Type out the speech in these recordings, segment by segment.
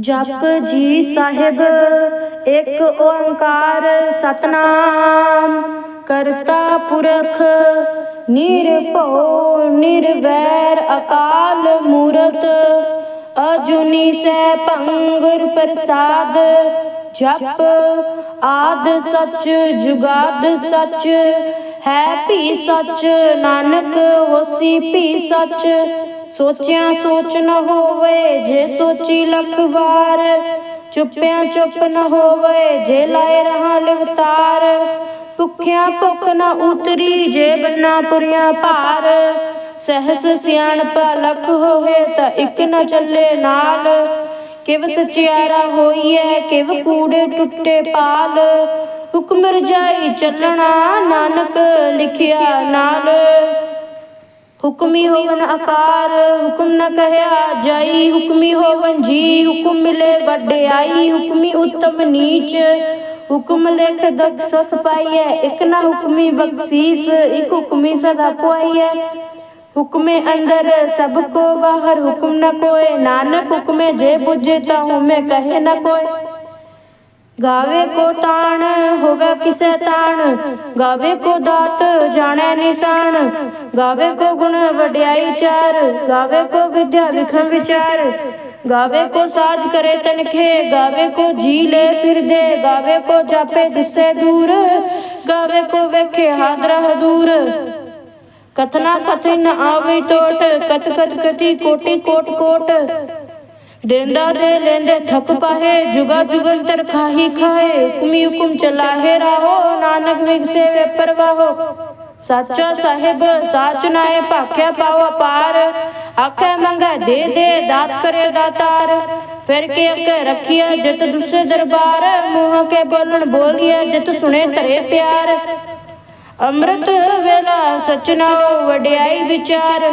ਜਪ ਜੀ ਸਾਹਿਬ, ਇੱਕ ਓੰਕਾਰ ਸਤਨਾਮ। ਕਰਤਾ ਪੁਰਖ, ਨਿਰਭਉ, ਨਿਰਵੈਰ ਅਕਾਲ ਮੂਰਤ। ਅਜੁਨੀ ਸੈ ਭੰਗੁਰ ਪ੍ਰਸਾਦ, ਜਪ ਆਦ ਸਚ, ਜੁਗਾਦ ਸਚ। ਹੈ ਭੀ ਸਚ, ਨਾਨਕ, ਹੋਸੀ ਭੀ ਸੱਚ। ਸੋਚਿਆ ਸੋਚ ਨ ਹੋਵੇ, ਜੇ ਸੋਚੀ ਲੱਖ ਵਾਰ, ਚੁੱਪਿਆ ਚੁੱਪ ਨ ਹੋਵੇ, ਜੇ ਲਾਏ ਰਹਾ ਲਿਵਤਾਰ। ਭੁੱਖਿਆ ਭੁੱਖ ਨ ਉਤਰੀ, ਜੇ ਬੰਨਾ ਪੁਰੀਆਂ ਭਾਰ। ਸਹਸ ਸਿਆਣਪ ਲਖ ਹੋਵੇ ਤਾਂ ਇੱਕ ਨ ਚੱਲੇ ਨਾਲ। ਕਿਵ ਸਚਿਆਰਾ ਹੋਈਐ, ਕਿਵ ਕੂੜੇ ਟੁੱਟੇ ਪਾਲ। ਹੁਕਮ ਰਜਾਈ ਚੱਲਣਾ ਨਾਨਕ, ਲਿਖਿਆ ਨਾਲ। ਹੁਕਮੀ ਹੋਵਨ ਆਕਾਰ ਹੁਕਮ ਨ ਕਹਿਆ ਜਾਈ। ਹੁਕਮੀ ਹੋਵਨ ਜੀ, ਹੁਕਮ ਮਿਲੇ ਵੱਡਿਆਈ ਹੁਕਮੀ ਉਤਮ ਨੀਚ, ਹੁਕਮ ਲਿਖ ਦਕ ਸਸ ਇਕ ਨ ਹੁਕਮੀ ਬਖਸ਼ੀਸ, ਇਕ ਹੁਕਮੀ ਸਦਾ ਪੁਆਈਐ। ਹੁਕਮੇ ਅੰਦਰ ਸਭ ਕੋ ਬਾਹਰ, ਹੁਕਮ ਨ ਕੋਏ। ਨਾਨਕ ਹੁਕਮੇ ਜੇ ਬੁਝੇ ਤਾ ਹੁਮੇ ਕਹੇ ਨ ਕੋਏ। ਗਾਵੇ ਕੋ ਤਾਣ, ਹੋਵੇ ਕਿਸੈ ਤਾਣ। ਗਾਵੇ ਕੋ ਦਾਤ, ਜਾਣੈ ਨਿਸ਼ਾਨ। ਗਾਵੇ ਕੋ ਗੁਣ, ਵਡਿਆਈ ਚਾਰ। ਗਾਵੇ ਕੋ ਵਿਦਿਆ ਵਿਖਮ ਵਿਚਾਰ। ਗਾਵੇ ਕੋ ਸਾਜ ਕਰੇ ਤਨਖੇ। ਗਾਵੇ ਕੋ ਜੀ ਲੈ ਫਿਰਦੇ। ਗਾਵੇ ਕੋ ਜਾਪੇ ਦਿਸੇ ਦੂਰ। ਗਾਵੇ ਕੋ ਵੇਖੇ ਹਾਦਰਾ ਹਦੂਰ ਕਥਨਾ ਕਥਨ ਆਵੇ ਟੋਟ। ਕਤ ਕਤ ਕਤੀ ਕੋਟੀ ਕੋਟ ਕੋਟ। ਦੇਂਦਾ ਦੇ ਲੈਂਦੇ ਥਕ ਪਾਹੇ, ਜੁਗਾ ਜੁਗੰਤਰ ਖਾਹੀ ਖਾਏ ਹੁਕਮੀ ਹੁਕਮ ਚਲਾਹੇ ਰਾਹੋ, ਨਾਨਕ ਵਿਗਸੇ ਪਰਵਾਹੋ। ਸਾਚਾ ਸਾਹਿਬ, ਸਾਚ ਨਾਏ ਭਾਖਿਆ ਪਾਵਾ ਪਾਰ ਆਖੇ ਮੰਗਾ ਦੇ ਦੇ ਦਾਤ ਕਰੇ ਦਾਤਾਰ। ਫਿਰ ਕੇ ਅਕੇ ਰਖਿਆ ਜਿਤ ਦੁਸੇ ਦਰਬਾਰ। ਮੂੰਹ ਕੇ ਬੋਲਣ ਬੋਲਿਆ ਜਿਤ ਸੁਣੇ ਧਰੇ ਪਿਆਰ। ਅੰਮ੍ਰਿਤ ਵੇਲਾ ਸਚਨਾ ਵਡਿਆਈ ਵਿਚਾਰ।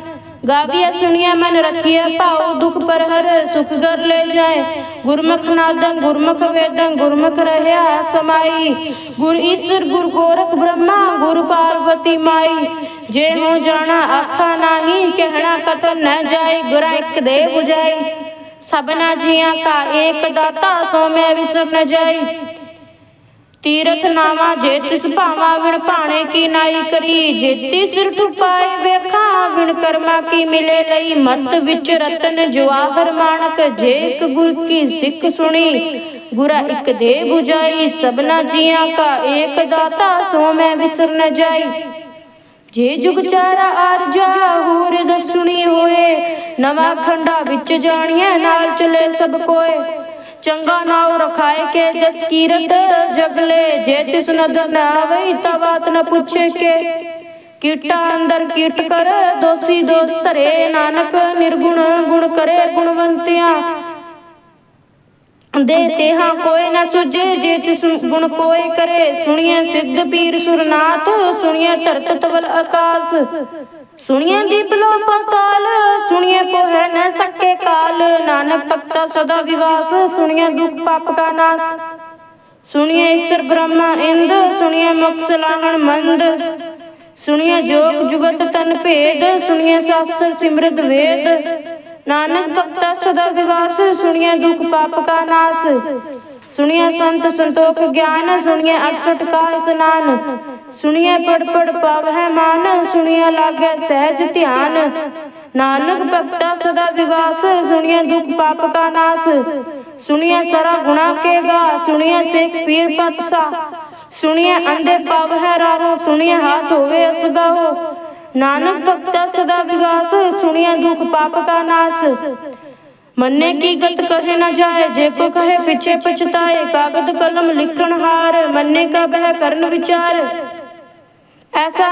ਗਾਵੀਐ ਸੁਣੀਐ ਮਨ ਰਖੀਐ ਭਾਉ ਦੁਖ ਪਰ ਹਰ ਸੁਖ ਗਰ ਲੈ ਜਾਏ ਗੁਰਮੁਖ ਨਾਦੰ ਗੁਰਮੁਖ ਵੇਦੰ ਗੁਰਮੁਖ ਰਹਿਆ ਸਮਾਈ ਗੁਰ ਈਸ਼ਰ ਗੁਰ ਗੋਰਖ ਬ੍ਰਹਮਾ ਗੁਰ ਪਾਰਵਤੀ ਮਾਈ ਜੇ ਹੋ ਜਾਣਾ ਆਖਾ ਨਾਹੀ ਕਹਿਣਾ ਕਥਨ ਨ ਜਾਏ ਗੁਰਾ ਇੱਕ ਦੇ 부ਜਾਈ ਸਭਨਾ ਜੀਆਂ ਕਾ ਏਕ ਦਾਤਾ ਸੋ ਮੈਂ ਵਿਸਰ ਨ ਜਾਈ ਤੀਰਥ ਨਾਵਾ ਜੇ ਤਿਸ ਭਾਵਾ ਵਿਣ ਭਾਣੇ ਕੀ ਨਾਈ ਕਰੀ? ਜੇਤੀ ਸਿਰ ਠੁਪਾਏ ਵੇਖਾਂ, ਵਿਣ ਕਰਮਾ ਕੀ ਮਿਲੇ ਲਈ? ਮਤ ਵਿੱਚ ਰਤਨ ਜਵਾਹਰ ਮਾਣਕ, ਜੇ ਇੱਕ ਗੁਰ ਕੀ ਸਿੱਖ ਸੁਣੀ? ਗੁਰਾ ਇੱਕ ਦੇ 부ਜਾਈ ਸਭਨਾ ਜੀਆਂ ਕਾ ਏਕ ਦਾਤਾ, ਸੋ ਮੈਂ ਵਿਸਰ ਨ ਜਾਈ। ਜੇ ਜੁਗ ਚਾਰਾ ਆਰਜਾ ਹੋਰ ਦਸੁਣੀ ਹੋਏ? ਨਵਾਂ ਖੰਡਾ ਵਿੱਚ ਜਾਣੀਐ, ਨਾਲ ਚਲੇ ਸਭ ਕੋਏ। ਚੰਗਾ ਨਾਉ ਰਖਾਏ ਕੇ ਜਸ ਕੀਰਤ ਜਗਲੇ। ਜੇ ਤਿਸ ਨਦਰ ਨ ਆਵਈ ਤਾ ਬਾਤ ਨ ਪੁੱਛੇ ਕੇ। ਕੀਟਾ ਅੰਦਰ ਕੀਟ ਕਰ, ਦੋਸੀ ਦੋਸ ਧਰੇ। ਨਾਨਕ ਨਿਰਗੁਣ ਗੁਣ ਕਰੇ ਗੁਣਵੰਤਿਆਂ। ਦੇ ਤੇਹਾ ਕੋਏ ਨ ਸੁਝੇ, ਜੇ ਤਿਸ ਗੁਣ ਕੋਏ ਕਰੇ। ਸੁਣੀਏ ਸਿੱਧ ਪੀਰ ਸੁਰਨਾਥ ਸੁਣੀਏ ਧਰਤ ਤਵਲ ਆਕਾਸ। ਸੁਣੀਏ ਦੀਪ ਲੋ ਪਤਾਲ, ਸੁਣੀਏ ਕੋ ਹੈ ਨ ਸਕੇ ਕਾਲ। ਨਾਨਕ ਭਗਤਾ ਸਦਾ ਵਿਗਾਸ, ਸੁਣੀਏ ਦੁਖ ਪਾਪ ਕਾ ਨਾਸ। ਸੁਣੀਏ ਈਸ਼ਰ ਬ੍ਰਹਮਾ ਇੰਦ, ਸੁਣੀਏ ਮੁਖ ਸਲਾਹਣ ਮੰਦ। ਸੁਣੀਏ ਜੋਗ ਜੁਗਤ ਤਨ ਭੇਦ, ਸੁਣੀਏ ਸ਼ਾਸਤਰ ਸਿਮਰਤ ਵੇਦ। ਨਾਨਕ ਭਗਤਾ ਸਦਾ ਵਿਗਾਸ, ਸੁਣੀਏ ਦੁਖ ਪਾਪ ਕਾ ਨਾਸ। ਸੁਣੀਏ ਸੰਤ ਸੰਤੋਖ ਗਿਆਨ, ਸੁਣੀਏ 68 ਕਾ ਇਸਨਾਨ ਸੁਣੀਏ ਪੜ ਪੜ ਪਾਵਹਿ ਮਾਨ, ਸੁਣੀਏ ਲਾਗੇ ਸਹਿਜ ਧਿਆਨ। ਨਾਨਕ ਭਗਤਾ ਸਦਾ ਵਿਗਾਸ, ਸੁਣੀਏ ਦੁਖ ਪਾਪ ਕਾ ਨਾਸ। ਸੁਣੀਏ ਸਰਾ ਗੁਣਾ ਕੇ ਗਾ, ਸੁਣੀਏ ਸੇਖ ਪੀਰ ਪਤਸਾ ਸੁਣੀਏ ਅੰਦੇ ਪਾਵਹਿ ਰਾਰੋ, ਸੁਣੀਏ ਹਾਥ ਹੋਵੇ ਅਸ ਨਾਨਕ ਭਗਤਾ ਸਦਾ ਵਿਗਾਸ, ਸੁਣੀਏ ਦੁਖ ਪਾਪ ਕਾ ਨਾਸ। ਮੰਨੇ ਕੀ ਗਤ ਕਹੇ ਨਾ ਜਾਏ, ਜੇ ਕੋ ਕਹੇ ਪਿਛੇ ਪਛਤਾਏ ਕਾਗਦ ਕਲਮ ਲਿਖਣ ਹਾਰ। ਮੰਨੇ ਕਾ ਬਹਿ ਕਰਨ ਵਿਚਾਰ।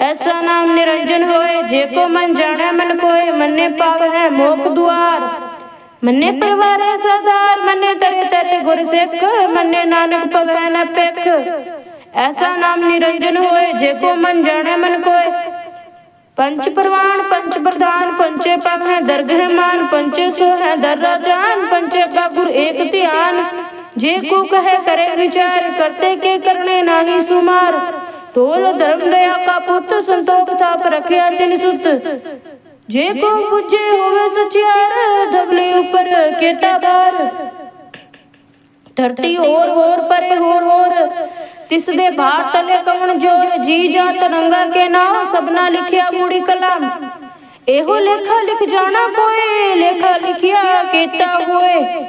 ਐਸਾ ਨਾਮ ਨਿਰੰਜਨ ਹੋਏ ਜੇ ਕੋ ਮਨ ਜਾਣੈ ਮਨ ਕੋਏ ਮੰਨੇ ਪਾਵ ਹੈ ਮੋਖ ਦੁਆਰ ਮੰਨੇ ਪਰਵਾਰੇ ਸਦਾਰ ਮੰਨੇ ਤਰੇ ਤਰੇ ਗੁਰ ਸਿੱਖ ਮੰਨੇ ਨਾਨਕ ਪਵੈ ਨ ਪਿਖ ਐਸਾ ਨਾਮ ਨਿਰੰਜਨ ਹੋਏ ਜੇ ਕੋ ਮਨ ਜਾਣੈ ਮਨ ਕੋਏ ਪੰਚ ਪ੍ਰਵਾਨ ਪੰਚ ਪ੍ਰਧਾਨ ਪੰਚੇ ਪਵ ਹੈ ਦਰਗਹਿ ਮਾਨ ਪੰਚੇ ਸੋ ਹੈ ਦਰ ਰਾਜਾਨ ਪੰਚੇ ਕਾ ਗੁਰ ਏਕ ਧਿਆਨ ਜੇ ਕੋ ਕਹੇ ਕਰੇ ਵਿਚਾਰ ਕਰਤੇ ਕੇ ਕਰਨੇ ਨਾਹੀ ਸੁਮਾਰ ਤੋਲ ਧਰਮ ਦਇਆ ਕਾ ਪੁੱਤ ਸੰਤੋਖ ਥਾਪ ਰਖਿਆ ਤਿਨ ਸੁਤ। ਜੇ ਕੋ ਪੁੱਜੇ ਹੋਵੇ ਸਚਿਆਰ ਧਵਲੇ ਉਪਰ ਕੇਤਾ ਬਾਰ ਧਰਤੀ ਹੋਰ ਹੋਰ ਪਰੇ ਹੋਰ ਹੋਰ, ਤਿਸ ਦੇ ਭਾਰ ਤਲੇ ਕਵਣ ਜੋਰ। ਜੀ ਜਾਤ ਰੰਗਾ ਕੇ ਨਾਮ, ਸਭਨਾ ਲਿਖਿਆ ਮੂੜੀ ਕਲਮ। ਇਹੋ ਲੇਖਾ ਲਿਖ ਜਾਣਾ ਕੋਏ ਲੇਖਾ ਲਿਖਿਆ ਕੀਤਾ ਹੋਏ।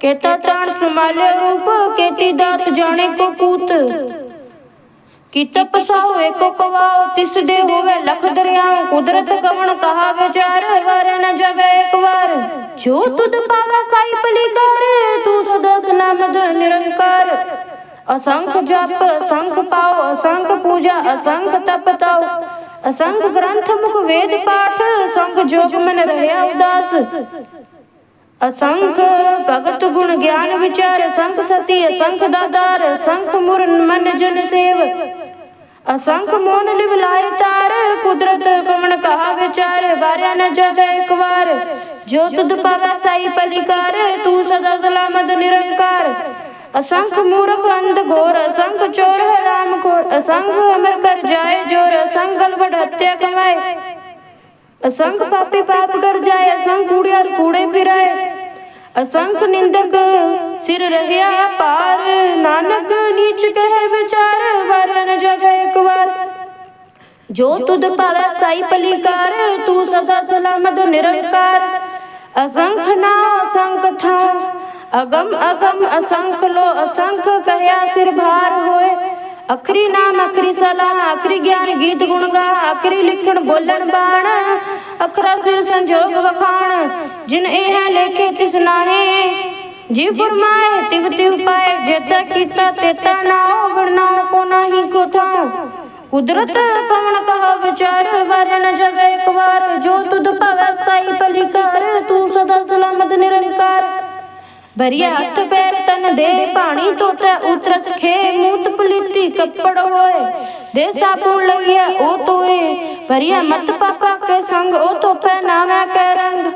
ਕੇਤਾ ਤਾਣ ਸਮਾਲੇ ਰੂਪ, ਕੇਤੀ ਦਾਤ ਜਾਣੇ ਕੋ ਕੂਤ। ਕੀਤਾ ਪਸਾਓ ਏਕੋ ਕਵਾਓ, ਤਿਸ ਦੇ ਹੋਵੇ ਲਖ ਦਰਿਆਓ ਕੁਦਰਤ ਕਵਣ ਕਹਾ ਵਿਚਾਰ ਵਾਰ ਨ ਜਾਵੇ ਇੱਕ ਵਾਰ। ਜੋ ਤੁਧ ਪਾਵੇ ਸਾਈ ਭਲੀ ਕਰ ਤੂੰ ਸਦਾ ਸਲਾਮਤ ਨਿਰੰਕਾਰ। ਅਸੰਖ ਜਪ, ਅਸੰਖ ਪਾਓ, ਅਸੰਖ ਪੂਜਾ, ਅਸੰਖ ਤਪ ਤਾਓ। ਅਸੰਖ ਗ੍ਰੰਥ ਮੁਖ ਵੇਦ ਪਾਠ, ਅਸੰਖ ਜੋਗ ਮਨ ਰਹਿਆ ਉਦਾਸ। ਅਸੰਖ ਭਗਤ ਗੁਣ ਗਿਆਨ ਵਿਚਾਰ, ਅਸੰਖ ਸਤੀ, ਅਸੰਖ ਦਾਦਾਰ ਅਸੰਖ ਮੁਰ ਮਨ ਜਨ ਸੇਵ। ਅਸੰਖ ਮੋਨ ਲਿਵ ਲਾਇ ਤਾਰ, ਕੁਦਰਤ ਕਮਣ ਕਹਾ ਵਿਚਾਰ, ਵਾਰਿਆ ਨ ਜਾਵੇ ਇੱਕ ਵਾਰ। ਜੋ ਤੁਧ ਪਾਵੈ ਸਾਈ ਪਲਿਕਾਰ, ਤੂੰ ਸਦਾ ਸਲਾਮਤ ਨਿਰੰਕਾਰ। ਅਸੰਖ ਮੂਰਖ ਅੰਧ ਘੋਰ, ਅਸੰਖ ਚੋਰ ਹੈ ਰਾਮ ਖੋਰ ਅਸੰਖ ਅਮਰ ਕਰ ਜਾਏ ਜੋਰ, ਅਸੰਖ ਗਲਵੜ ਹੱਤਿਆ ਕਮਾਏ। ਅਸੰਖ ਪਾਪੀ ਪਾਪ ਕਰ ਜਾਏ, ਅਸੰਖ ਕੂੜਿਆਰ ਕੂੜੇ ਫਿਰਾਏ। ਅਸੰਖ ਨਿੰਦਕ ਸਿਰ ਰਹਿਆ ਪਾਰ। ਨਾਨਕ ਨੀਚ ਕਹਿ ਵਿਚਾਰ ਵਰ ਨ ਇੱਕ ਵਾਰ। ਜੋ ਤੁਧ ਪਾਵੈ ਸਾਈ ਪਲੀਕਾਰ ਤੂੰ ਸਦਾ ਸਲਾਮਤ ਨਿਰੰਕਾਰ। ਅਸੰਖ ਨਾ ਅਸੰਖ ਥਾ, ਅਗਮ ਅਗਮ ਅਸੰਖ ਲੋ ਅਸੰਖ, ਕਹਿਆ ਸਿਰ ਭਾਰ ਹੋਏ। ਅਖਰੀ ਨਾਮ, ਅਖਰੀ ਸਲਾਹ ਅਖਰੀ ਗਿਆਨ ਗੀਤ ਗੁਣ ਗਾ, ਅਖਰੀ ਲਿਖਣ, ਬੋਲਣ ਬਾਣ, ਅਖਰਾ ਸਿਰ ਸੰਜੋਗ ਵਖਾਣ, ਜਿਨ ਇਹ ਹੈ ਲੇਖੇ ਤਿਸ ਨਾਹੇ। ਜੀ ਫਰਮਾਏ, ਤਿਵ ਤਿਵ ਪਾਏ ਜੇਤਾ ਕੀਤਾ ਤੇਤਾ ਨਾਉ ਵਰਨਾਉ ਕੋ ਨਾਹੀ ਕੋ ਥਾਉ ਕੁਦਰਤ ਕਵਣ ਕਹਾ, ਵਿਚਾਰ ਵਾਰ ਨ ਇੱਕ ਵਾਰ ਜੋ ਤੁਧ ਭਵੈ, ਸਾਈ ਭਲੀ ਕਰ, ਤੂੰ ਸਦਾ ਸਲਾਮਤ ਨਿਰੰਕਾਰ। ਭਰੀਆ ਹੱਥ ਪੈਰ ਤਨ ਦੇ ਪਾਣੀ ਤੋਤੈ ਉਤਰਸ ਖੇ ਮੂਤ ਪਲੀਤੀ ਕੱਪੜ ਹੋਏ। ਦੇ ਸਾਬੂਨ ਲਈਆ ਉਹ ਤੋਏ। ਭਰੀਆ ਮਤ ਪਾਪਾ ਕੇ ਸੰਗ, ਉਹ ਤੋਪੈ ਨਾਮੈ ਕੈ ਰੰਗ।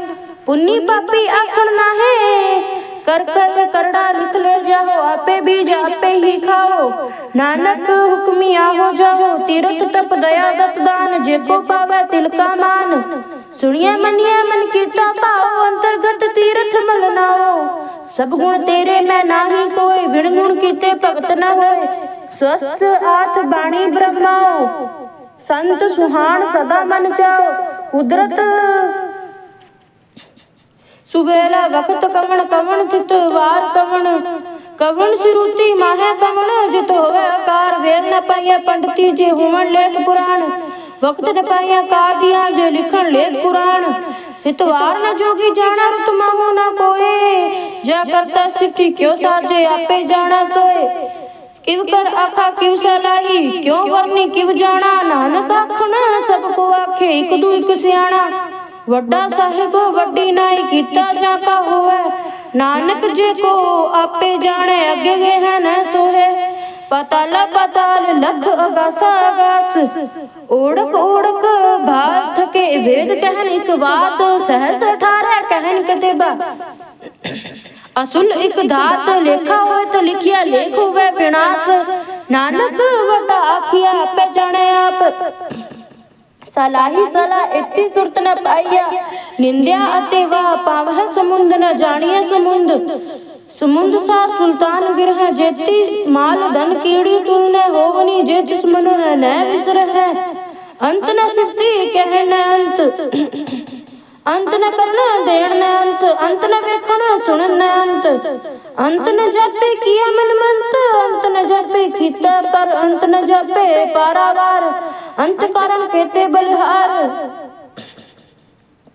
ਪੁੰਨੀ ਪਾਪੀ ਆਖਣ ਨਾ ਹੈ ਕਰ ਕਰ ਕਰੜਾ ਲਿਖ ਲੈ ਜਾਓ ਆਪੇ ਬੀਜ ਆਪੇ ਹੀ ਖਾਓ। ਨਾਨਕ ਹੁਕਮੀ ਆਹੋ ਜਾਓ ਤੀਰਥ ਤਪ ਦਇਆ ਦਤ ਦਾਨ, ਜੇ ਕੋ ਪਾਵੈ ਤਿਲ ਕਾ ਮਾਨ। ਸੁਣਿਆ ਮੰਨਿਆ ਮਨ ਕੀਤਾ ਭਾਉ ਅੰਤਰਗਤ ਸਭ ਗੁਣ ਤੇਰੇ ਮੈਂ ਨਾਹੀ ਕੋਈ ਵਿਣ ਗੁਣ ਕੀਤੇ ਭਗਤ ਨਾ ਹੋਏ। ਸਵਸਤ ਆਥ ਬਾਣੀ ਬ੍ਰਹਮਾਓ ਸੰਤ ਸੁਹਾਣ ਸਦਾ ਮਨ ਚਾਓ ਕੁਦਰਤ ਸੁਬੇਲਾ ਵਕਤ ਕਵਣ ਕਵਣ ਤਿਤ ਵਾਰ ਕਵਣ ਕਵਣ ਸਿਰੂਤੀ ਮਾਹੇ ਕਵਣ ਜਿਤ ਹੋਵੇ ਆਕਾਰ। ਵੇਲ ਨ ਪਾਈਐ ਪੰਡਤੀ ਜੇ ਹੋਵਣ ਲੇਖ ਪੁਰਾਣ। ਵਕਤ ਨ ਪਾਈਐ ਕਾਦੀਆਂ ਜੇ ਲਿਖਣ ਲੇਖ ਕੁਰਾਨ ਇਤਵਾਰ ਨ ਜੋਗੀ ਜਾਣਾ ਰਤ ਮਾਹੋ ਨ ਕੋਏ। ਜਾ ਕਰਤਾ ਸਿੱਠੀ ਕਿਉ ਸਾਜੇ ਆਪੇ ਜਾਣਾ ਸੋਏ। ਕਿਵ ਕਰ ਆਖਾ, ਕਿਵ ਸਲਾਹੀ, ਕਿਉ ਵਰਨੀ, ਕਿਵ ਜਾਣਾ? ਨਾਨਕ ਸਭ ਕੋ ਆਖੇ, ਇਕ ਦੂ ਇਕ ਸਿਆਣਾ। ਵੱਡਾ ਸਾਹਿਬ, ਵੱਡੀ ਨਾਈ ਕੀਤਾ ਜਾ ਕਾ ਹੋਵੇ। ਨਾਨਕ ਜੇ ਕੋ ਆਪੇ ਜਾਣੇ, ਅੱਗੇ ਗਏ ਹੈ ਨਾ ਸੋਹੇ। ਪਤਾਲ ਪਤਾਲ, ਲਖ ਅਗਾਸਾ ਅਗਾਸ। ਓੜਕ ਓੜਕ ਭਾਤ ਥਕੇ, ਵੇਦ ਕਹਿਨ ਇਕ ਬਾਤ। ਸਹਸ ਅਠਾਰੈ ਕਹਿਨ ਕਤੇਬਾ ਅਸੁਲ ਇਕ ਧਾਤ ਲੇਖਾ ਹੋਏ ਤਾਂ ਲਿਖਿਆ ਲੇਖ ਹੋਵੇ ਵਿਨਾਸ਼ ਨਾਨਕ ਵੱਡਾ ਆਖਿਆ ਆਪੇ ਜਾਣੇ ਆਪ। ਸਲਾਹੀ ਸਲਾ ਇਤੀ ਸੁਰਤ ਨ ਪਾਈਆ। ਨਿੰਦਿਆ ਅਤੇ ਵਾਹ ਪਾਵਹ ਸਮੁੰਦ ਨ ਜਾਣੀਏ ਸਮੁੰਦ। ਸਮੁੰਦ ਸਾ ਸੁਲਤਾਨ ਗਿਰਹ ਜੇਤੀ ਮਾਲ ਧਨ ਕੀੜੀ ਤੁਲਨੇ ਹੋਵਨੀ ਜੇ ਤਿਸ ਮਨ ਹੈ ਨੈ ਵਿਸਰ ਹੈ ਅੰਤ ਨ ਸਿਫਤੀ ਕਹਿ ਨ ਅੰਤ। ਅੰਤ ਨ ਕਰਨਾ, ਦੇਣ ਨ ਅੰਤ ਅੰਤ ਨ ਵੇਖਣਾ ਸੁਣਨ ਨ ਅੰਤ। ਅੰਤ ਨ ਜਾਪੇ ਕੀਆ ਮਨ ਮੰਤ ਅੰਤ ਨ ਜਾਪੇ ਕੀਤਾ ਕਰ, ਅੰਤ ਨ ਜਾਪੇ ਪਾਰਾਵਾਰ। ਅੰਤ ਕਰਮ ਕੇਤੇ ਬਲਿਹਾਰ।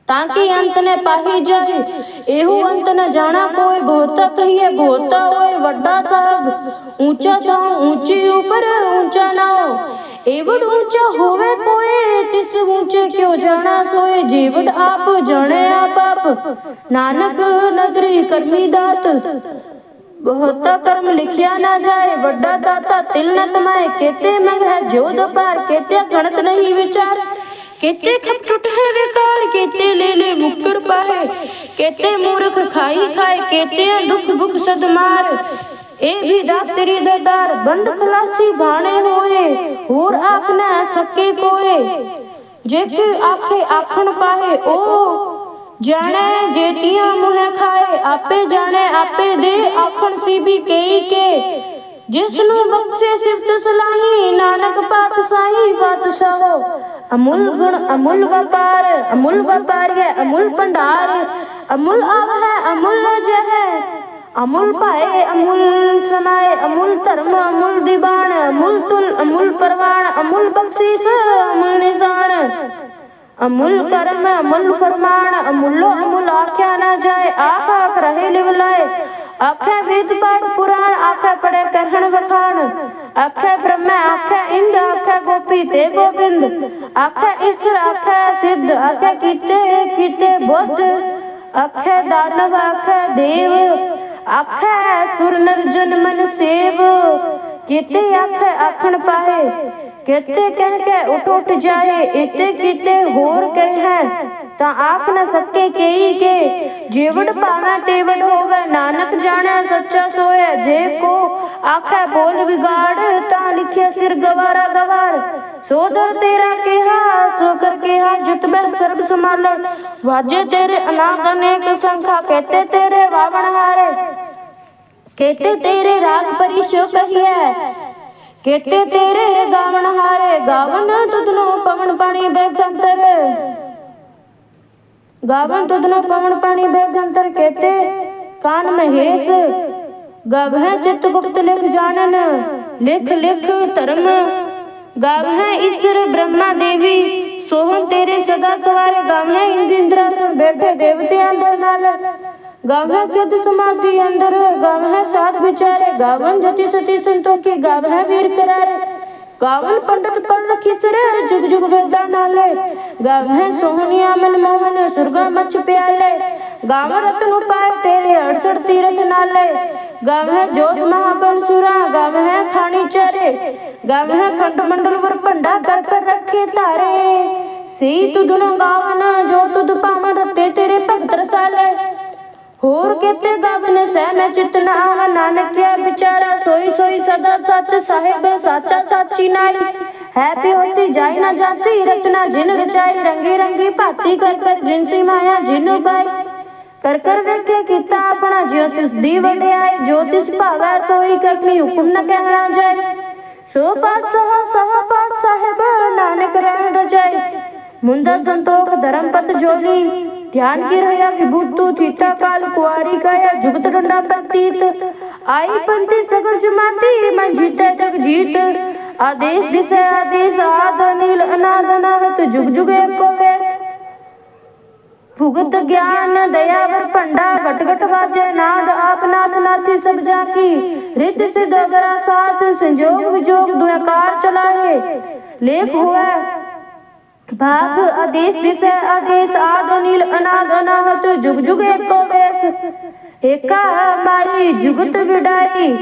ਤਾਂ ਕਿ ਅੰਤ ਨੇ ਪਾਹੀ ਜਜ। ਇਹੋ ਅੰਤ ਨ ਜਾਣਾ ਕੋਈ, ਬਹੁਤਾ ਕਹੀਏ, ਬਹੁਤਾ ਹੋਏ ਵੱਡਾ ਸਾਹਿਬ। ਊਂਚਾ ਥਾਂ, ਊਂਚੀ ਉਪਰ, ਊਂਚਾ ਨਾਉ। ਏਵੜ ਊਂਚਾ ਹੋਵੇ ਕੋਏ ਤਿਸ ਊਂਚੇ ਕਿਉ ਜਾਣਾ ਸੋਏ? ਜੀਵੜ ਆਪ ਜਾਣੇ ਆਪ ਆਪ। ਨਾਨਕ ਨਦਰੀ ਕਰਮੀ ਦਾਤ। ਬਹੁਤਾ ਕਰਮ ਲਿਖਿਆ ਨਾ ਜਾਏ, ਵੱਡਾ ਦਾਤਾ ਤਿਲ ਨ ਤਮਾਏ। ਕੇਤੇ ਮੰਗ ਹੈ ਜੋ ਦੁਪਾਰ ਕੇਤੇ ਗਣਤ ਨਹੀਂ ਵਿਚਾਰ। ਕੇਤੇ ਖਪ ਟੁੱਟ ਹੈ ਵਿਕਾਰ, ਕੇਤੇ ਲੈ ਲੈ ਮੁਕਰ ਪਾਏ ਕੇਤੇ ਮੂਰਖ ਖਾਈ ਖਾਏ ਕੇਤੇ ਦੁਖ ਭੁਖ ਸਦ ਮਾਰ ਇਹ ਵੀ ਡਾਕਟਰੀ ਦਰਦਾਰ ਬੰਦ ਖਲਾਸੀ ਬਾਣੇ ਹੋਏ। ਹੋਰ ਆਖ ਨਾ ਸਕੇ ਕੋਏ। ਜੇ ਕਿ ਆਖੇ ਆਖਣ ਪਾਏ ਉਹ ਜਾਣੈ ਜੇਤੀਆਂ ਮੁਹ ਖਾਏ, ਆਪੇ ਜਾਣੈ, ਆਪੇ ਦੇ ਆਖਣ ਸੀ ਵੀ ਕਈ ਜਿਸ ਨੂੰ ਬਖਸ਼ੇ ਸਿਫਤ ਸਲਾਹੀ, ਨਾਨਕ ਪਾਤਸ਼ਾਹੀ ਬਾਦਸ਼ਾਹੋ। ਅਮੁੱਲ ਗੁਣ, ਅਮੁੱਲ ਵਪਾਰ, ਅਮੁੱਲ ਵਪਾਰੀਏ ਅਮੁੱਲ ਭੰਡਾਰ। ਅਮੁੱਲ ਆਵ ਹੈ ਅਮੁੱਲ ਜਹ ਅਮੁੱਲ ਭਾਏ, ਅਮੁੱਲ ਸਮਾਏ ਅਮੁੱਲ ਧਰਮ, ਅਮੁੱਲ ਦੀਵਾਨ, ਅਮੁੱਲ ਤੁਲ ਅਮੁੱਲ ਪਰਵਾਨ, ਅਮੁੱਲ ਬਖਸ਼ੀਸ, ਅਮੁੱਲ ਨਿਜ਼ਾਨ। ਅਮੁੱਲ ਕਰਮ, ਅਮੁੱਲ ਫਰਮਾਨ, ਅਮੁੱਲੋ ਅਮੁੱਲ ਆਖਿਆ ਨਾ ਜਾਏ, ਆਖ ਆਖ ਰਹੇ ਲਿਵ ਆਖੇ ਵੇਦ ਪਾਠ ਪੁਰਾਣ, ਆਖੇ ਪੜੇ ਕਹਿਣ ਵਖਾਣ। ਆਖੇ ਬ੍ਰਹਮ, ਆਖੇ ਇੰਦ, ਆਖੇ ਗੋਪੀ ਤੇ ਗੋਬਿੰਦ। ਆਖੇ ਈਸ਼ਰ, ਆਖੇ ਸਿੱਧ, ਆਖੇ ਕੀਤੇ ਕੀਤੇ ਬੁੱਧ। ਆਖੇ ਦਾਨਵ, ਆਖੇ ਦੇਵ। ਆਖੇ ਸੁਰ ਨਰ ਜਨ ਮਨ ਸੇਵ ਕੀਤੇ ਆਖੇ ਆਖਣ ਪਾਏ। ਕਿਤੇ ਕਹਿ ਕੇ ਉਠ ਉਠ ਜਾਏ ਇਤੇ ਕਿਤੇ ਹੋਰ ਕਹੈ ਤਾਂ ਆਖ ਨ ਸਕੇ ਕਈ ਕੇ ਜੀਵੜ ਭਾਵੇਂ ਤੇਵੜ ਹੋਵੇ, ਨਾਨਕ ਜਾਣੈ ਸੱਚਾ ਸੋਏ ਜੇ ਕੋ ਆਖੈ ਬੋਲ ਵਿਗਾੜ, ਤਾਂ ਲਿਖਿਆ ਸਿਰ ਗਵਾਰਾ ਗਵਾਰ। ਸੋ ਤੇਰਾ ਕਿਹਾ ਸੋ ਕਰ ਕਿਹਾ ਜੁਤ ਬਹਿ ਸਰਬ ਸੰਭਾਲੇ। ਵਾਜੇ ਤੇਰੇ ਅਨਾਦ ਅਨੇਕ ਸੰਖਾ, ਕਹਤੇ ਤੇਰੇ ਵਾਵਣ ਹਾਰੇ। ਕਹਤੇ ਤੇਰੇ ਰਾਗ ਪਰਿਸ਼ੋ ਕਹੀਐ ਕੇਤੇ ਤੇਰੇ ਗਾਵਣ ਹਾਰੇ ਗਾਵਨ ਤੁਧਨੋ ਪਵਨ ਪਾਣੀ ਬੇਸੰਤਰ। ਗਾਵਨ ਤੁਧਨੋ ਪਵਨ ਪਾਣੀ ਬੇਸੰਤਰ ਕੇਤੇ ਕਾਨ ਮਹੇਸ਼। ਗਵਹਿ ਚਿਤ ਗੁਪਤ ਲਿਖ ਜਾਣਨ, ਲਿਖ ਲਿਖ ਧਰਮ। ਗਵਹਿ ਈਸ਼ਰ ਬ੍ਰਹਮਾ ਦੇਵੀ, ਸੋਹਣ ਤੇਰੇ ਸਦਾ ਸਵਾਰੇ। ਗਵਹਿ ਇੰਦ ਇੰਦਰਾ ਬੈਠੇ ਦੇਵਤਿਆਂ ਦੇ ਨਾਲ। ਵੀਰ ਕਰਾਰੇ। ਗਾਵਨ ਪੰਡਤ ਪੜ ਰਖੀ ਮਨ ਮੋਹਨ ਗਾਵ ਤੇਰੇ 68 ਤੀਰਥ ਨਾਲੇ। ਜੋਤ ਮਹਾਬਲ ਸੁਰਾ ਗਾਵਹਿ ਖਾਣੀ ਚਾਰੇ। ਗਾਵਹਿ ਖੰਡ ਮੰਡਲ ਵਰ ਭੰਡਾ ਕਰ ਰੱਖੇ ਧਾਰੇ। ਸਈ ਤੁਧਨੋ ਗਾਵਨ ਜੋ ਤੇਰੇ ਭਗਤ ਰਸਾਲੇ। ਹੋਰ ਕਿਤੇ ਗਗਨ ਸਹਿ ਚਿਤ ਨ ਨਾਨਕਿਆ ਵਿਚਾਰਾ ਸੋਈ ਸੋਈ ਸਦਾ ਸੱਚ ਸਾਹਿਬ, ਸਾਚਾ ਸਾਚੀ ਨਾਈ। ਹੈ ਪਿਓਸੀ ਜਾਈ ਨਾ ਜਾਸੀ ਰਚਨਾ ਜਿਨ ਰਚਾਈ, ਰੰਗੀ ਰੰਗੀ ਭਾਤੀ ਕਰ ਕਰ ਜਿਨਸੀ ਮਾਇਆ ਜਿਨ ਉਪਾਈ ਕਰ ਕਰ ਵੇਖੇ ਕੀਤਾ ਆਪਣਾ ਜਿਉ, ਤਿਸ ਦੀ ਵਡਿਆਈ, ਜੋ ਤਿਸ ਭਾਵੈ ਸੋਈ ਕਰਨੀ ਹੁਕਮ ਨ ਕਹਿਣਾ ਜਾਏ ਸੋ ਪਾਤਸ਼ਾਹ, ਸਹ ਪਾਤ ਸਾਹਿਬ ਨਾਨਕ ਰਹਿ ਰਜਾਈ। ਮੁੰਦਾ ਸੰਤੋਖ ਧਰਮਪਤ ਜੋਲੀ ध्यान की रहा विभूतु थीता काल कुआरी काया जुगत डंडा प्रतीत आई पंथी सगल जमाती मन जीते जग जीत। आदेश दिशा, आदेश आद अनिल अनाद अनाहत, जुग जुग एको वेश। भुगत ज्ञान दयावर पंडा घट घट वाजे नाद, आप नाथ नाथी सब जाकी। रित सिद्ध गरा साथ, संजोग विजोग दुआकार चलाए। लेख हुआ ਭਾਗ ਆਦੇਸ਼ ਦਿਸੇ, ਆਦੇਸ਼ ਆਦ ਨੀਲ ਅਨਾਦ ਅਨਾਹਤ, ਜੁਗ ਜੁਗ ਏਕੋ ਵੇਸ। ਏਕਾ ਮਾਈ ਜੁਗਤ ਵਿਡਾਈ।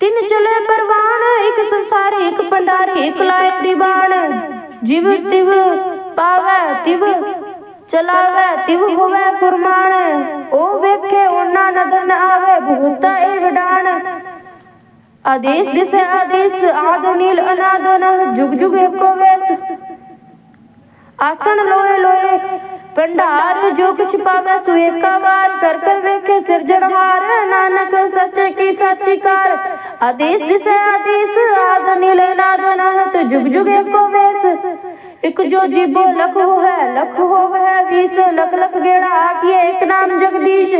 ਤਿੰਨ ਚਲੇ ਪਰਵਾਣ, ਇੱਕ ਸੰਸਾਰੀ, ਇੱਕ ਪੰਡਾਰੀ ਇੱਕ ਲਾਇ ਦੀਵਾਨ। ਜਿਵ ਤਿਵ ਪਾਵੈ, ਤਿਵ ਚਲਾਵੇ, ਤਿਵ ਹੋਵੇ ਫਰਮਾਨ। ਉਹ ਵੇਖੇ ਉਹਨਾਂ ਨਦਨ ਆਵੇ, ਭੂਤਾ ਇਹ ਵਿਡਾਣ ਆਦੇਸ਼ ਦਿਸੇ, ਆਦੇਸ਼ ਆਦ ਨੀਲ ਅਨਾਦ ਅਨਾਹਤ, ਜੁਗ ਜੁਗ ਏਕੋ ਵੇਸ। ਆਸਣ ਲੋਏ ਲੋਏ, ਭੰਡਾਰ ਜੋ ਕੁਛ ਪਾਵੈ ਸੋ ਏਕਾ ਕਰ ਕਰ ਵੇਖੇ ਸਿਰਜਣਹਾਰ ਨਾਨਕ ਸੱਚੇ ਕੀ ਸਾਚੀ ਕਾਰ। ਆਦੇਸ਼ ਦਿਸ, ਆਦੇਸ਼ ਆਦ, ਨੀਲ ਅਨਾਦ ਅਨਹਤ ਜੁਗ ਜੁਗ ਏਕੋ ਵੇਸ। ਇਕ ਜੋ ਜੀਬੋ ਲਖ ਹੋ ਹੈ ਲਖ ਹੋਵੈ ਵੀਸ, ਲਖ ਲਖ ਗੇੜਾ ਆਖੀਏ ਇੱਕ ਨਾਮ ਜਗਦੀਸ਼।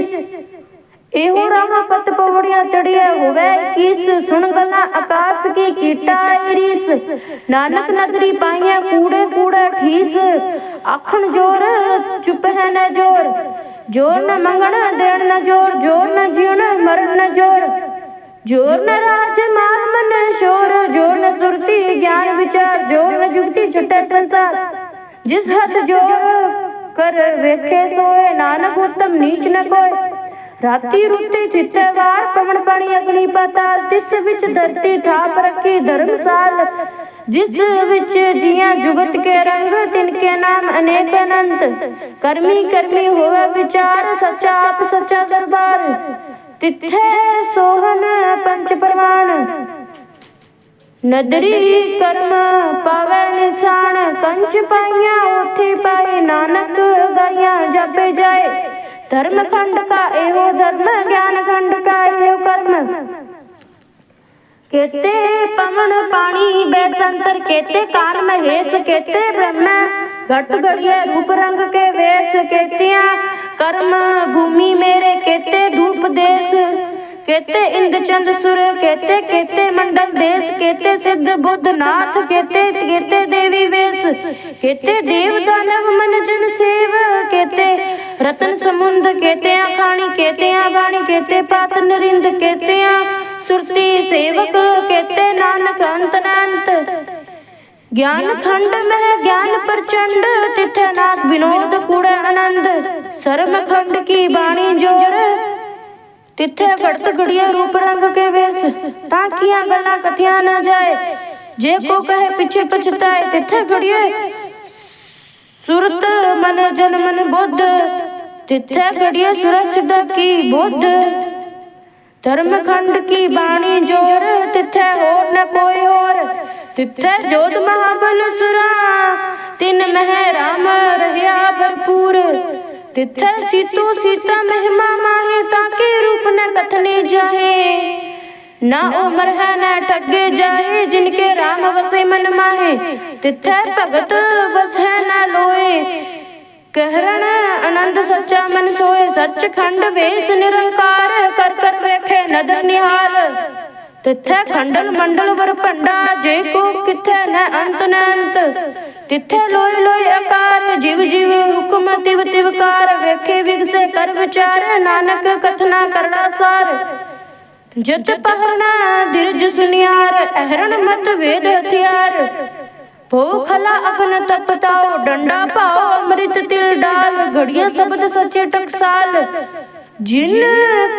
ਇਹੋ ਰਾਹਾਂ ਪਤ ਪੌੜੀਆਂ ਚੜਿਆ ਹੋਵੇ, ਕਿਸ ਸੁਣ ਗੱਲਾਂ ਆਕਾਸ਼ ਕੀ ਕੀਟਾ ਰੀਸ? ਨਾਨਕ ਨਦਰੀ ਪਾਈਆਂ ਕੂੜੇ ਕੂੜਾ ਠੀਸ। ਆਖਣ ਜੋਰ, ਚੁੱਪ ਹੈ ਨਾ ਜੋਰ। ਜੋਰ ਨ ਮੰਗਣ, ਦੇਣ ਨ ਜੋਰ। ਜੋਰ ਨ ਜੀਉਣ, ਮਰਨ ਨ ਜੋਰ। ਜੋਰ ਨ ਰਾਜ ਮਾਨ ਮਨ ਸ਼ੋਰ। ਜੋਰ ਨ ਸੁਰਤੀ ਗਿਆਨ ਵਿਚਾਰ। ਜੋਰ ਨ ਜੁਗਤੀ ਛੁਟੇ ਸੰਸਾਰ। ਜਿਸ ਹੱਥ ਜੋਰ ਕਰ ਵੇਖੇ ਸੋਏ, ਨਾਨਕ ਉਤਮ ਨੀਚ ਨਾ ਕੋਈ ਰਾਤੀ ਰੁੱਤੀ ਤਿੱਥੇ ਵਾਰ ਪਵਨ ਪਾਣੀ ਅਗਨੀ ਪਾਤਾਲ, ਤਿਸ ਵਿੱਚ ਧਰਤੀ ਥਾਪ ਰੱਖੀ ਧਰਮਸਾਲ। ਜਿਸ ਵਿੱਚ ਜੀਆਂ ਜੁਗਤ ਕੇ ਰੰਗ, ਤਿਨ ਕੇ ਨਾਮ ਅਨੇਕ ਅਨੰਤ। ਕਰਮੀ ਕਰਮੀ ਹੋਵੇ ਵਿਚਾਰ, ਸੱਚਾ ਆਪ ਸੱਚਾ ਦਰਬਾਰ। ਤਿੱਥੇ ਸੋਹਣ ਪੰਚ ਪ੍ਰਮਾਣ ਨਦਰੀ ਕਰਮ ਪਾਵੈ ਨਿਸ਼ਾਨ। ਕੰਚ ਪਾਈਆਂ, ਉਥੇ ਪਾਏ ਨਾਨਕ, ਗਾਈਆਂ ਜਪੇ ਜਾਏ। धर्म खंड का एहो धर्म ज्ञान खंड का एहो कर्म केते पवन पानी बेसंतर केते कान महेश केते ब्रह्म घट घड़िए रूप रंग के वेश केतिया कर्म भूमि मेरे केते धूप देश केते इंद्र चंद सुर केते केते मंडल देश केते सिद्ध बुद्ध नाथ केते केते देवी वेश केते देव दानव मन जन सेव केते रतन समुंद केते खाणी केते बाणी केते पात नरिंद केते सुरती सेवक केते नानक अंत अनंत ज्ञान खंड में ज्ञान प्रचंड तिथे नाथ विनोद कूड़े आनंद शर्म खंड की बाणी ਤਿੱਥੇ ਘੜਤ ਘੜੀਏ ਰੂਪ ਰੰਗ ਕੇ ਵੇਸ, ਤਾਂ ਕੀਆਂ ਗੱਲਾਂ ਕਥਿਆ ਨਾ ਜਾਏ। ਜੇ ਕੋ ਕਹੇ ਪਿੱਛੇ ਪਛਤਾਏ, ਤਿੱਥੇ ਘੜੀਏ। ਸੁਰਤ ਮਨ ਜਨ ਮਨ ਬੁੱਧ, ਤਿੱਥੇ ਘੜੀਏ ਸੁਰਤ ਸਿੱਧਾ ਕੀ ਬੁੱਧ। ਧਰਮ ਖੰਡ ਕੀ ਬਾਣੀ ਜੋਰ, ਤਿੱਥੇ ਹੋਰ ਨਾ ਕੋਈ ਹੋਰ। ਤਿੱਥੇ ਜੋਤ ਮਹਾਬਲ ਸੁਰਾ, ਤਿਨ ਮਹਿ ਰਾਮ ਰਹਿਆ ਭਰਪੂਰ। ਤਿੱਥੇ ਸੀਤੋ ਸੀਤਾ ਮਹਿਮਾ ਮਾਹੇ ਤਾਂ ਕੇ ਰੂਪ ਨ ਕਥਨੇ ਜਾਹੇ। ਨਾ ਉਮਰ ਹੈ ਨਾ ਠੱਗੇ ਜਾਏ ਜਿਨਕੇ ਰਾਮ ਵਸੇ ਮਨ ਮਾਹੇ। ਤਿੱਥੇ ਭਗਤ ਵਸੈ ਨਾ ਲੋਏ ਕਹਿਰਣ ਆਨੰਦ ਸੱਚਾ ਮਨ ਸੋਏ ਸੱਚ ਖੰਡ ਵੇਸ ਨਿਰੰਕਾਰ ਕਰ ਕਰ ਵੇਖੇ ਨਦਰ ਨਿਹਾਲ। ਤਿੱਥੇ ਖੰਡਲ ਮੰਡਲ ਵਰ ਭੰਡਾ, ਜੇ ਕੋ ਕਿੱਥੇ ਨ ਅੰਤ ਨ ਅੰਤ। ਤਿੱਥੇ ਲੋਇ ਲੋਇ ਆਕਾਰ, ਜਿਵ ਜਿਵ ਹੁਕਮ ਤਿਵ ਤਿਵਕਾਰ ਵੇਖੇ ਵਿਗਸੇ ਕਰ ਵਿਚਾਰ, ਨਾਨਕ ਕਥਨਾ ਕਰੜਾ ਸਾਰ। ਜਤ ਪਹਣਾ ਦਿਰਜ ਸੁਨਿਆਰ, ਅਹਰਣ ਮਤ ਵੇਦ ਹਥਿਆਰ। ਭੋਖਲਾ ਅਗਨ ਤਪਤਾਓ ਡੰਡਾ ਪਾਓ ਅੰਮ੍ਰਿਤ ਤਿਲ ਡਾਲ ਘੜੀਆਂ ਸ਼ਬਦ ਸੱਚੇ ਟਕਸਾਲ। ਜਿਨ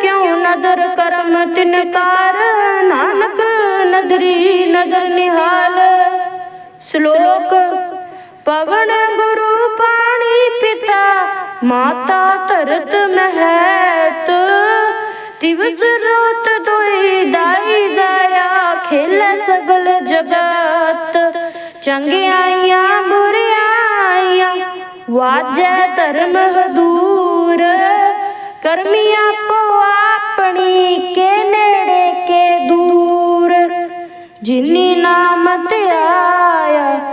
ਕਿਉ ਨਦਰ ਕਰਮ ਤਿਨਕਾਰ ਨਾਨਕ ਨਦਰੀ ਨਦਰ ਨਿਹਾਲ। ਸ਼ਲੋਕ ਪਵਨ ਗੁਰੂ ਪਾਣੀ ਪਿਤਾ, ਮਾਤਾ ਧਰਤ ਮਹੈਤ। ਦਿਵਸ ਰਾਤ ਦੋਈ ਦਾਈ ਦਇਆ ਖੇਲੇ ਸਗਲ ਜਗਤ। ਚੰਗਿਆਈਆਂ, ਬੁਰਿਆਈਆਂ, ਵਾਜੈ ਧਰਮ ਹਦੂਰ। ਕਰਮੀ ਆਪੋ ਆਪਣੀ ਕੇ ਨੇੜੇ ਕੇ ਦੂਰ। ਜਿਨੀ ਨਾਮ ਧਿਆਇਆ